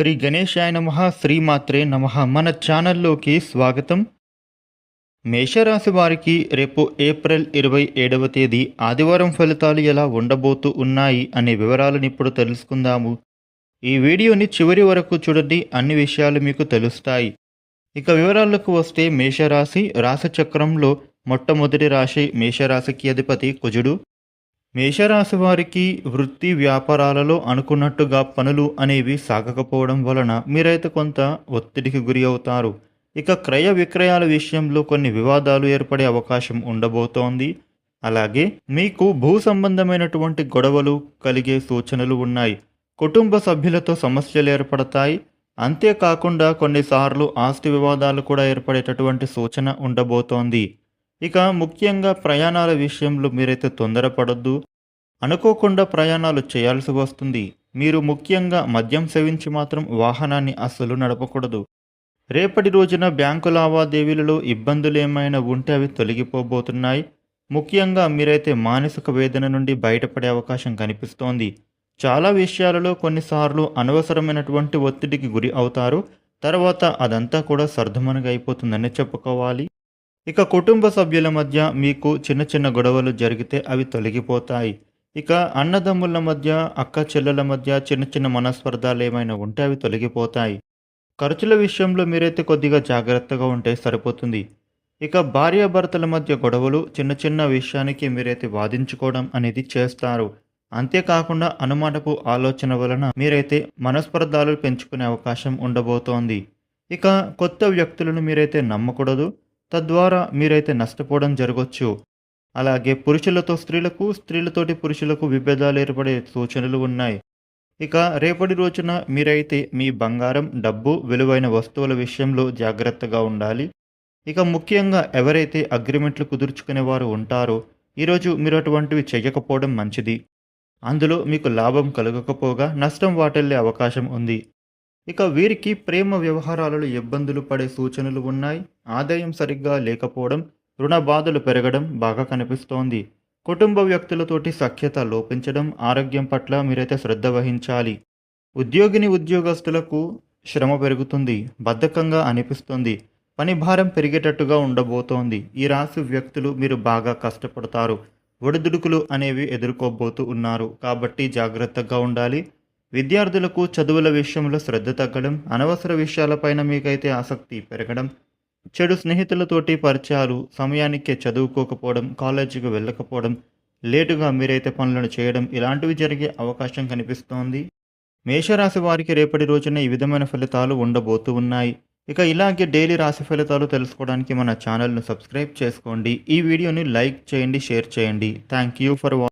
శ్రీ గణేశాయ నమ శ్రీమాత్రే నమ. మన ఛానల్లోకి స్వాగతం. మేషరాశి వారికి రేపు ఏప్రిల్ ఇరవై ఏడవ తేదీ ఆదివారం ఫలితాలు ఎలా ఉండబోతూ ఉన్నాయి అనే వివరాలను ఇప్పుడు తెలుసుకుందాము. ఈ వీడియోని చివరి వరకు చూడండి అన్ని విషయాలు మీకు తెలుస్తాయి. ఇక వివరాలకు వస్తే మేషరాశి రాశిచక్రంలో మొట్టమొదటి రాశి మేషరాశికి అధిపతి కుజుడు. మేషరాశి వారికి వృత్తి వ్యాపారాలలో అనుకున్నట్టుగా పనులు అనేవి సాగకపోవడం వలన మీరైతే కొంత ఒత్తిడికి గురి అవుతారు. ఇక క్రయ విక్రయాల విషయంలో కొన్ని వివాదాలు ఏర్పడే అవకాశం ఉండబోతోంది. అలాగే మీకు భూ సంబంధమైనటువంటి గొడవలు కలిగే సూచనలు ఉన్నాయి. కుటుంబ సభ్యులతో సమస్యలు ఏర్పడతాయి. అంతేకాకుండా కొన్నిసార్లు ఆస్తి వివాదాలు కూడా ఏర్పడేటటువంటి సూచన ఉండబోతోంది. ఇక ముఖ్యంగా ప్రయాణాల విషయంలో మీరైతే తొందరపడొద్దు. అనుకోకుండా ప్రయాణాలు చేయాల్సి వస్తుంది. మీరు ముఖ్యంగా మద్యం సేవించి మాత్రం వాహనాన్ని అస్సలు నడపకూడదు. రేపటి రోజున బ్యాంకు లావాదేవీలలో ఇబ్బందులు ఏమైనా ఉంటే అవి తొలగిపోబోతున్నాయి. ముఖ్యంగా మీరైతే మానసిక వేదన నుండి బయటపడే అవకాశం కనిపిస్తోంది. చాలా విషయాలలో కొన్నిసార్లు అనవసరమైనటువంటి ఒత్తిడికి గురి అవుతారు. తర్వాత అదంతా కూడా సర్దుమనగా అయిపోతుందని చెప్పుకోవాలి. ఇక కుటుంబ సభ్యుల మధ్య మీకు చిన్న చిన్న గొడవలు జరిగితే అవి తొలగిపోతాయి. ఇక అన్నదమ్ముల మధ్య అక్క చెల్లెల మధ్య చిన్న చిన్న మనస్పర్ధాలు ఏమైనా ఉంటే అవి తొలగిపోతాయి. ఖర్చుల విషయంలో మీరైతే కొద్దిగా జాగ్రత్తగా ఉంటే సరిపోతుంది. ఇక భార్యాభర్తల మధ్య గొడవలు చిన్న చిన్న విషయానికి మీరైతే వాదించుకోవడం అనేది చేస్తారు. అంతేకాకుండా అనుమానపు ఆలోచన వలన మీరైతే మనస్పర్ధాలు పెంచుకునే అవకాశం ఉండబోతోంది. ఇక కొత్త వ్యక్తులను మీరైతే నమ్మకూడదు. తద్వారా మీరైతే నష్టపోవడం జరగవచ్చు అలాగే పురుషులతో స్త్రీలకు స్త్రీలతోటి పురుషులకు విభేదాలు ఏర్పడే సూచనలు ఉన్నాయి. ఇక రేపటి రోజున మీరైతే మీ బంగారం డబ్బు విలువైన వస్తువుల విషయంలో జాగ్రత్తగా ఉండాలి. ఇక ముఖ్యంగా ఎవరైతే అగ్రిమెంట్లు కుదుర్చుకునే వారు ఉంటారో ఈరోజు మీరు అటువంటివి చేయకపోవడం మంచిది. అందులో మీకు లాభం కలగకపోగా నష్టం వాటిల్లే అవకాశం ఉంది. ఇక వీరికి ప్రేమ వ్యవహారాలలో ఇబ్బందులు పడే సూచనలు ఉన్నాయి. ఆదాయం సరిగ్గా లేకపోవడం రుణ బాధలు పెరగడం బాగా కనిపిస్తోంది. కుటుంబ వ్యక్తులతోటి సఖ్యత లోపించడం ఆరోగ్యం పట్ల మీరైతే శ్రద్ధ వహించాలి. ఉద్యోగిని ఉద్యోగస్తులకు శ్రమ పెరుగుతుంది బద్ధకంగా అనిపిస్తుంది. పని భారం పెరిగేటట్టుగా ఉండబోతోంది. ఈ రాశి వ్యక్తులు మీరు బాగా కష్టపడతారు. ఒడిదుడుకులు అనేవి ఎదుర్కోబోతూ ఉన్నారు. కాబట్టి జాగ్రత్తగా ఉండాలి. విద్యార్థులకు చదువుల విషయంలో శ్రద్ధ తగ్గడం అనవసర విషయాలపైన మీకైతే ఆసక్తి పెరగడం చెడు స్నేహితులతోటి పరిచయాలు సమయానికే చదువుకోకపోవడం కాలేజీకి వెళ్ళకపోవడం లేటుగా మీరైతే పనులను చేయడం ఇలాంటివి జరిగే అవకాశం కనిపిస్తోంది. మేషరాశి వారికి రేపటి రోజున ఈ విధమైన ఫలితాలు ఉండబోతూ ఉన్నాయి. ఇక ఇలాగే డైలీ రాశి ఫలితాలు తెలుసుకోవడానికి మన ఛానల్ను సబ్స్క్రైబ్ చేసుకోండి. ఈ వీడియోని లైక్ చేయండి షేర్ చేయండి. Thank you for